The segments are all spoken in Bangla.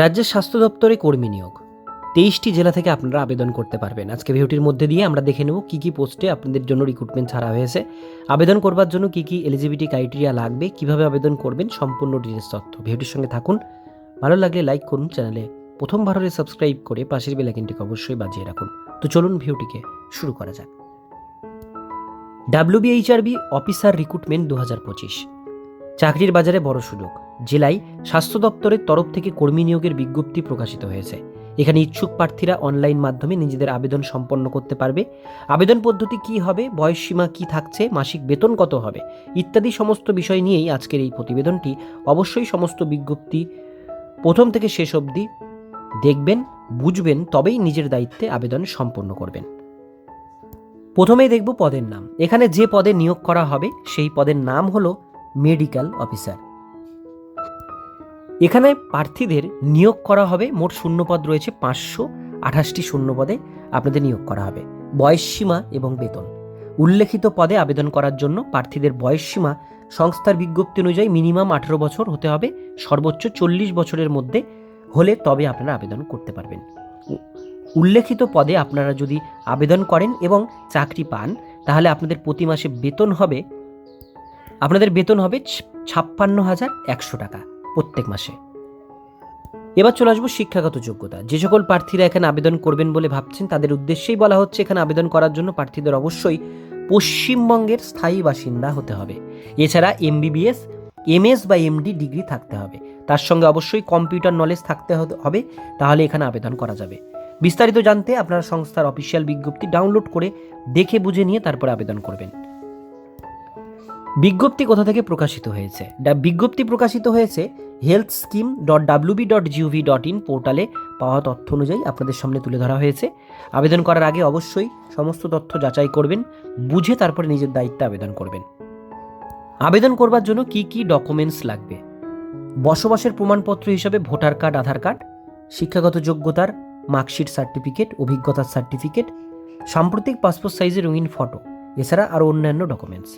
রাজ্যের স্বাস্থ্য দপ্তরে কর্মী নিয়োগ। তেইশটি জেলা থেকে আপনারা আবেদন করতে পারবেন। আজকে ভিডিওটির মধ্যে দিয়ে আমরা দেখে নেব কী কী পোস্টে আপনাদের জন্য রিক্রুটমেন্ট ছাড়া হয়েছে। আবেদন করবার জন্য কী কী এলিজিবিলিটি ক্রাইটেরিয়া লাগবে, কীভাবে আবেদন করবেন, সম্পূর্ণ ডিটেলস তথ্য। ভিডিওটির সঙ্গে থাকুন। ভালো লাগলে লাইক করুন চ্যানেলে। প্রথমবার হলে সাবস্ক্রাইব করে পাশের বেলাইকিনটিকে অবশ্যই বাজিয়ে রাখুন। তো চলুন ভিডিওটিকে শুরু করা যাক। ডাব্লিউবিএইচআরবি অফিসার রিক্রুটমেন্ট দু হাজার পঁচিশ। চাকরির বাজারে বড় সুযোগ। জেলায় স্বাস্থ্য দপ্তরের তরফ থেকে কর্মী নিয়োগের বিজ্ঞপ্তি প্রকাশিত হয়েছে। এখানে ইচ্ছুক প্রার্থীরা অনলাইন মাধ্যমে নিজেদের আবেদন সম্পন্ন করতে পারবে। আবেদন পদ্ধতি কি হবে, বয়সসীমা কি থাকছে, মাসিক বেতন কত হবে, ইত্যাদি সমস্ত বিষয় নিয়েই আজকের এই প্রতিবেদনটি অবশ্যই সমস্ত বিজ্ঞপ্তি প্রথম থেকে শেষ অবধি দেখবেন, বুঝবেন, তবেই নিজের দায়িত্বে আবেদন সম্পন্ন করবেন। প্রথমেই দেখব পদের নাম। এখানে যে পদে নিয়োগ করা হবে, সেই পদের নাম হলো মেডিকেল অফিসার। এখানে প্রার্থীদের নিয়োগ করা হবে, মোট শূন্যপদ রয়েছে পাঁচশো আঠাশটি শূন্যপদে আপনাদের নিয়োগ করা হবে। বয়সসীমা এবং বেতন। উল্লেখিত পদে আবেদন করার জন্য প্রার্থীদের বয়সসীমা সংস্থার বিজ্ঞপ্তি অনুযায়ী মিনিমাম আঠেরো বছর হতে হবে, সর্বোচ্চ চল্লিশ বছরের মধ্যে হলে তবে আপনারা আবেদন করতে পারবেন। উল্লেখিত পদে আপনারা যদি আবেদন করেন এবং চাকরি পান, তাহলে আপনাদের প্রতি মাসে বেতন হবে, আপনাদের বেতন হবে ছাপ্পান্ন হাজার একশো টাকা। প্রত্যেক মাসে। এবার চলে আসব শিক্ষাগত যোগ্যতা। যে সকল প্রার্থীরা এখানে আবেদন করবেন বলে ভাবছেন, তাদের উদ্দেশ্যেই বলা হচ্ছে এখানে আবেদন করার জন্য প্রার্থীদের অবশ্যই পশ্চিমবঙ্গের স্থায়ী বাসিন্দা হতে হবে। এছাড়া এমবিবিএস, এমএস বা এমডি ডিগ্রি থাকতে হবে। তার সঙ্গে অবশ্যই কম্পিউটার নলেজ থাকতে হবে, তাহলে এখানে আবেদন করা যাবে। বিস্তারিত জানতে আপনারা সংস্থার অফিসিয়াল বিজ্ঞপ্তি ডাউনলোড করে দেখে বুঝে নিয়ে তারপরে আবেদন করবেন। বিজ্ঞপ্তি কোথা থেকে প্রকাশিত হয়েছে? বিজ্ঞপ্তি প্রকাশিত হয়েছে health scheme dot WB dot GOV dot in পোর্টালে। পাওয়া তথ্য অনুযায়ী আপনাদের সামনে তুলে ধরা হয়েছে। আবেদন করার আগে অবশ্যই সমস্ত তথ্য যাচাই করবেন, বুঝে তারপরে নিজের দায়িত্বে আবেদন করবেন। আবেদন করবার জন্য কি কি ডকুমেন্টস লাগবে? বসবাসের প্রমাণপত্র হিসাবে ভোটার কার্ড, আধার কার্ড, শিক্ষাগত যোগ্যতার মার্কশিট সার্টিফিকেট, অভিজ্ঞতার সার্টিফিকেট, সাম্প্রতিক পাসপোর্ট সাইজের রঙিন ফটো, এছাড়া আরও অন্যান্য ডকুমেন্টস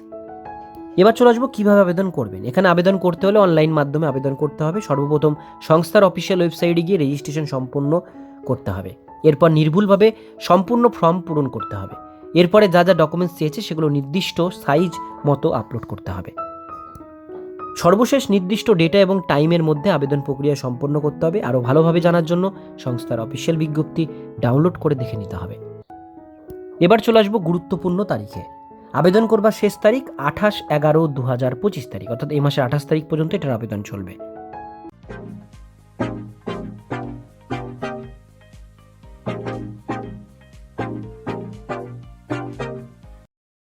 এবার চলে আসব কীভাবে আবেদন করবেন। এখানে আবেদন করতে হলে অনলাইন মাধ্যমে আবেদন করতে হবে। সর্বপ্রথম সংস্থার অফিসিয়াল ওয়েবসাইটে গিয়ে রেজিস্ট্রেশন সম্পূর্ণ করতে হবে। এরপর নির্ভুলভাবে সম্পূর্ণ ফর্ম পূরণ করতে হবে। এরপরে যা যা ডকুমেন্টস চেয়েছে সেগুলো নির্দিষ্ট সাইজ মতো আপলোড করতে হবে। সর্বশেষ নির্দিষ্ট ডেটা এবং টাইমের মধ্যে আবেদন প্রক্রিয়া সম্পন্ন করতে হবে। আরও ভালোভাবে জানার জন্য সংস্থার অফিসিয়াল বিজ্ঞপ্তি ডাউনলোড করে দেখে নিতে হবে। এবার চলে আসব গুরুত্বপূর্ণ তারিখে। আবেদন করবার শেষ তারিখ আঠাশ এগারো দু হাজার পঁচিশ তারিখ, অর্থাৎ এই মাসের আঠাশ তারিখ পর্যন্ত এটার আবেদন চলবে।